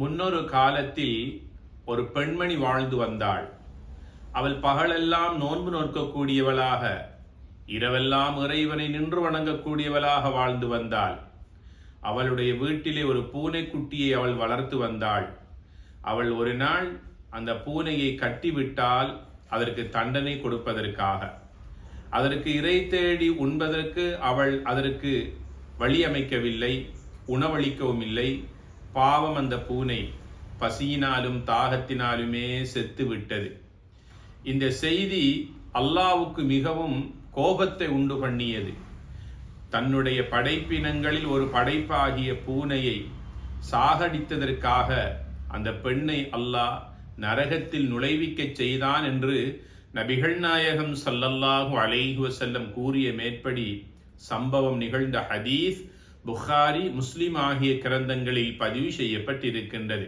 முன்னொரு காலத்தில் ஒரு பெண்மணி வாழ்ந்து வந்தாள். அவள் பகலெல்லாம் நோன்பு நோக்கக்கூடியவளாக இரவெல்லாம் இறைவனை நின்று வணங்கக்கூடியவளாக வாழ்ந்து வந்தாள். அவளுடைய வீட்டிலே ஒரு பூனைக்குட்டியை அவள் வளர்த்து வந்தாள். அவள் ஒரு நாள் அந்த பூனையை கட்டிவிட்டால் அதற்கு தண்டனை கொடுப்பதற்காக. அதற்கு இறை தேடி உண்பதற்கு அவள் அதற்கு வழியமைக்கவில்லை உணவளிக்கவும் இல்லை பாவம் அந்த பூனை பசியினாலும் தாகத்தினாலுமே செத்து விட்டது இந்த செய்தி அல்லாவுக்கு மிகவும் கோபத்தை உண்டு பண்ணியது. தன்னுடைய படைப்பினங்களில் ஒரு படைப்பாகிய பூனையை சாகடித்ததற்காக அந்த பெண்ணை அல்லாஹ் நரகத்தில் நுழைவிக்கச் செய்தான் என்று நபிகள் நாயகம் சல்லல்லாஹு அலைஹுவசல்லம் கூறிய மேற்படி சம்பவம் நிகழ்ந்த ஹதீஸ் புகாரி முஸ்லிம் ஆகிய கிரந்தங்களில் பதிவு செய்யப்பட்டிருக்கின்றது.